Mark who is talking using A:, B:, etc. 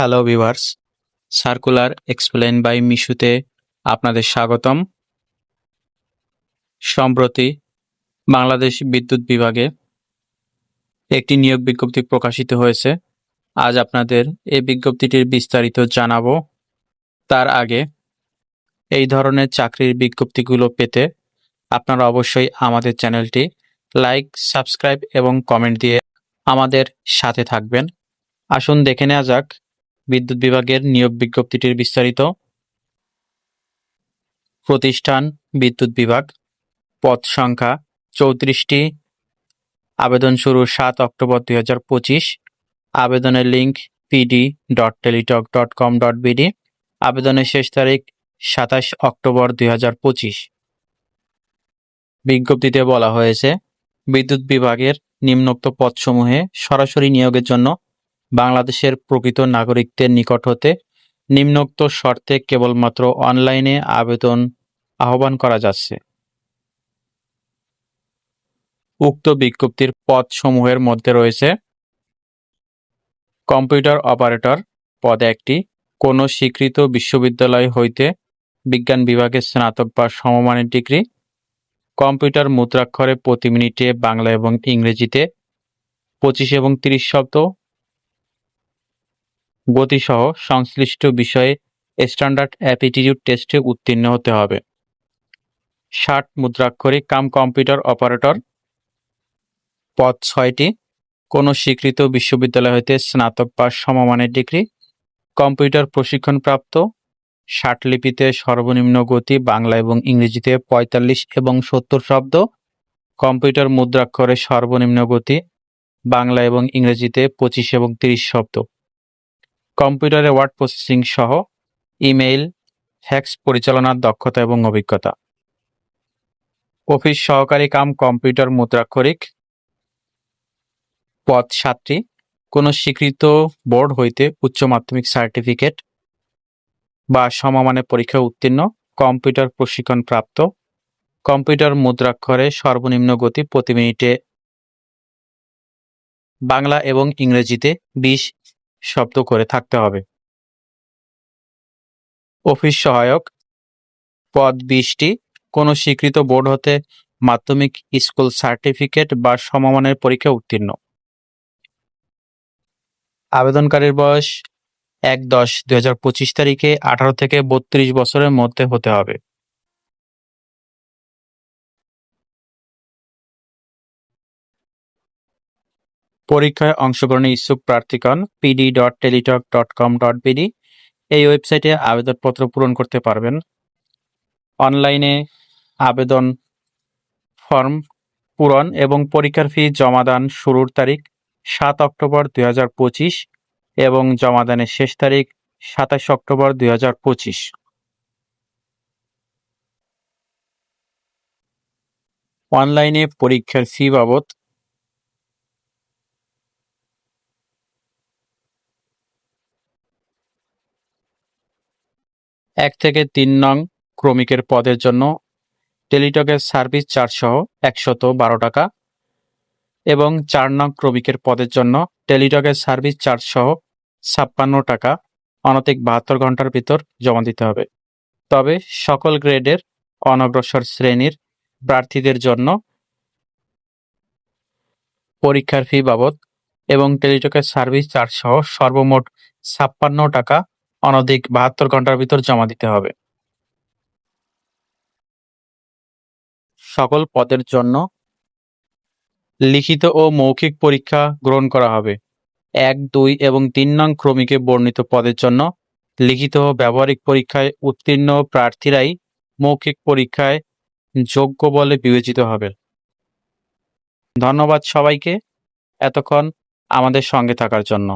A: Hello viewers circular explain by মিশুতে আপনাদের স্বাগতম। সম্প্রতি বাংলাদেশ বিদ্যুৎ বিভাগে একটি নিয়োগ বিজ্ঞপ্তি প্রকাশিত হয়েছে। আজ আপনাদের এই বিজ্ঞপ্তিটির বিস্তারিত জানাব। তার আগে এই ধরনের চাকরির বিজ্ঞপ্তিগুলো পেতে আপনারা অবশ্যই আমাদের চ্যানেলটি লাইক, সাবস্ক্রাইব এবং কমেন্ট দিয়ে আমাদের সাথে থাকবেন। আসুন দেখে নেওয়া যাক বিদ্যুৎ বিভাগের নিয়োগ বিজ্ঞপ্তিটির বিস্তারিত। প্রতিষ্ঠান বিদ্যুৎ বিভাগ। পদ সংখ্যা চৌত্রিশটি। আবেদন শুরু সাত অক্টোবর দুই হাজার পঁচিশ। আবেদনের link PD dot Teletalk dot com dot BD আবেদনের শেষ তারিখ সাতাশ অক্টোবর দুই হাজার পঁচিশ। বিজ্ঞপ্তিতে বলা হয়েছে, বিদ্যুৎ বিভাগের নিম্নোক্ত পদসমূহে সরাসরি নিয়োগের জন্য বাংলাদেশের প্রকৃত নাগরিকদের নিকট হতে নিম্নোক্ত শর্তে কেবলমাত্র অনলাইনে আবেদন আহ্বান করা যাচ্ছে। উক্ত বিজ্ঞপ্তির পদসমূহের মধ্যে রয়েছে কম্পিউটার অপারেটর পদ একটি, কোনো স্বীকৃত বিশ্ববিদ্যালয় হইতে বিজ্ঞান বিভাগে স্নাতক বা সমমানের ডিগ্রি, কম্পিউটার মুদ্রাক্ষরে প্রতি মিনিটে বাংলা এবং ইংরেজিতে পঁচিশ এবং তিরিশ শব্দ গতিসহ সংশ্লিষ্ট বিষয়ে স্ট্যান্ডার্ড অ্যাপিটিটিউড টেস্টে উত্তীর্ণ হতে হবে। ষাট মুদ্রাক্ষরিক কাম কম্পিউটার অপারেটর। পদ ছয়টি। কোনো স্বীকৃত বিশ্ববিদ্যালয় হতে স্নাতক বা সমমানের ডিগ্রি। কম্পিউটার প্রশিক্ষণপ্রাপ্ত লিপিতে সর্বনিম্ন গতি বাংলা এবং ইংরেজিতে পঁয়তাল্লিশ এবং সত্তর শব্দ। কম্পিউটার মুদ্রাক্ষরে সর্বনিম্ন গতি বাংলা এবং ইংরেজিতে পঁচিশ এবং তিরিশ শব্দ। কম্পিউটারে ওয়ার্ড প্রসেসিং সহ ইমেইল, ফ্যাক্স পরিচালনার দক্ষতা এবং অভিজ্ঞতা। অফিস সহকারী কাম কম্পিউটার মুদ্রাক্ষরিক পদ সাতটি। কোনো স্বীকৃত বোর্ড হইতে উচ্চ মাধ্যমিক সার্টিফিকেট বা সমমানের পরীক্ষায় উত্তীর্ণ, কম্পিউটার প্রশিক্ষণ প্রাপ্ত। কম্পিউটার মুদ্রাক্ষরে সর্বনিম্ন গতি প্রতি মিনিটে বাংলা এবং ইংরেজিতে বিশ শব্দ করে থাকতে হবে। অফিস সহায়ক, পদ বিশটি, কোনো স্বীকৃত বোর্ড হতে মাধ্যমিক স্কুল সার্টিফিকেট বা সমমানের পরীক্ষা উত্তীর্ণ। আবেদনকারীর বয়স এক দশ দুই হাজার পঁচিশ তারিখে আঠারো থেকে বত্রিশ বছরের মধ্যে হতে হবে। পরীক্ষায় অংশগ্রহণে ইচ্ছুক প্রার্থীগণ PD dot Teletalk dot com dot BD এই ওয়েবসাইটে আবেদনপত্র পূরণ করতে পারবেন। অনলাইনে আবেদন ফর্ম পূরণ এবং পরীক্ষার ফি জমাদান শুরুর তারিখ সাত অক্টোবর দুই হাজার পঁচিশ এবং জমাদানের শেষ তারিখ সাতাশ অক্টোবর দুই হাজার পঁচিশ। অনলাইনে পরীক্ষার ফি বাবদ এক থেকে তিন নং ক্রমিকের পদের জন্য টেলিটকের সার্ভিস চার্জ সহ একশত বারো টাকা এবং চার নং ক্রমিকের পদের জন্য টেলিটকের সার্ভিস চার্জ সহ ছাপ্পান্ন টাকা অনতিক বাহাত্তর ঘণ্টার ভিতর জমা দিতে হবে। তবে সকল গ্রেডের অনগ্রসর শ্রেণির প্রার্থীদের জন্য পরীক্ষার ফি বাবদ এবং টেলিটকের সার্ভিস চার্জ সহ সর্বমোট ছাপ্পান্ন টাকা অনধিক বাহাত্তর ঘণ্টার ভিতর জমা দিতে হবে। সকল পদের জন্য লিখিত ও মৌখিক পরীক্ষা গ্রহণ করা হবে। এক, দুই এবং তিন নং ক্রমিকে বর্ণিত পদের জন্য লিখিত ও ব্যবহারিক পরীক্ষায় উত্তীর্ণ প্রার্থীরাই মৌখিক পরীক্ষায় যোগ্য বলে বিবেচিত হবে। ধন্যবাদ সবাইকে। এতক্ষণ আমাদের সঙ্গে থাকার জন্য।